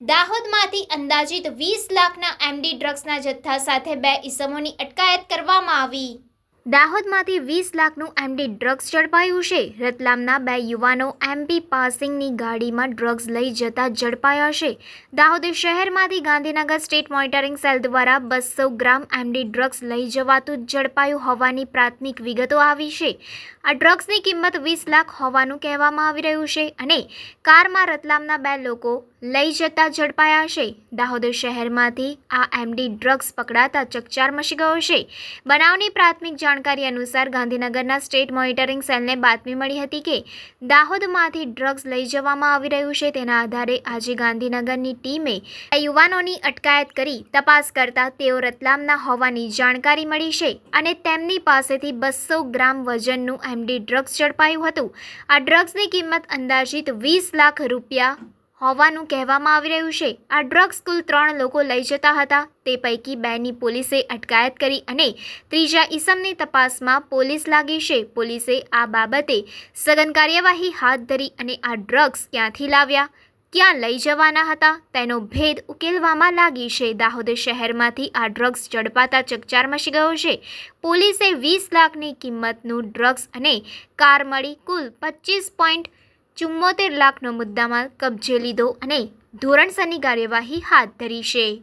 દાહોદમાંથી અંદાજિત વીસ લાખના એમડી ડ્રગ્સના જથ્થા સાથે બે ઇસમોની અટકાયત કરવામાં આવી. દાહોદમાંથી વીસ લાખનું એમડી ડ્રગ્સ ઝડપાયું છે. રતલામના બે યુવાનો એમપી પાસિંગની ગાડીમાં ડ્રગ્સ લઈ જતા ઝડપાયા છે. દાહોદ શહેરમાંથી ગાંધીનગર સ્ટેટ મોનિટરિંગ સેલ દ્વારા બસો ગ્રામ એમડી ડ્રગ્સ લઈ જવાતું ઝડપાયું હોવાની પ્રાથમિક વિગતો આવી છે. આ ડ્રગ્સની કિંમત વીસ લાખ હોવાનું કહેવામાં આવી રહ્યું છે અને કારમાં રતલામના બે લોકો લઈ જતા ઝડપાયા છે. દાહોદ શહેરમાંથી આ એમડી ડ્રગ્સ પકડાતા ચકચાર મચી ગયો છે. બનાવની પ્રાથમિક જાણકારી અનુસાર ગાંધીનગરના સ્ટેટ મોનિટરિંગ સેલને બાતમી મળી હતી કે દાહોદમાંથી ડ્રગ્સ લઈ જવામાં આવી રહ્યું છે. તેના આધારે આજે ગાંધીનગરની ટીમે યુવાનોની અટકાયત કરી તપાસ કરતા તેઓ રતલામના હોવાની જાણકારી મળી છે અને તેમની પાસેથી બસો ગ્રામ વજનનું એમડી ડ્રગ્સ ઝડપાયું હતું. આ ડ્રગ્સની કિંમત અંદાજિત વીસ લાખ રૂપિયા હોવાનું કહેવામાં આવી રહ્યું છે. આ ડ્રગ્સ કુલ ત્રણ લોકો લઈ જતા હતા. તે પૈકી બેની પોલીસે અટકાયત કરી અને ત્રીજા ઈસમની તપાસમાં પોલીસ લાગી છે. પોલીસે આ બાબતે સઘન કાર્યવાહી હાથ ધરી અને આ ડ્રગ્સ ક્યાંથી લાવ્યા, ક્યાં લઈ જવાના હતા, તેનો ભેદ ઉકેલવામાં લાગી છે. દાહોદ શહેરમાંથી આ ડ્રગ્સ ઝડપાતા ચકચાર મચી ગયો છે. પોલીસે વીસ લાખની કિંમતનું ડ્રગ્સ અને કાર મળી કુલ પચીસ પોઈન્ટ ચુમ્મોતેર લાખનો મુદ્દામાલ કબજે લીધો અને ધોરણસરની કાર્યવાહી હાથ ધરી છે.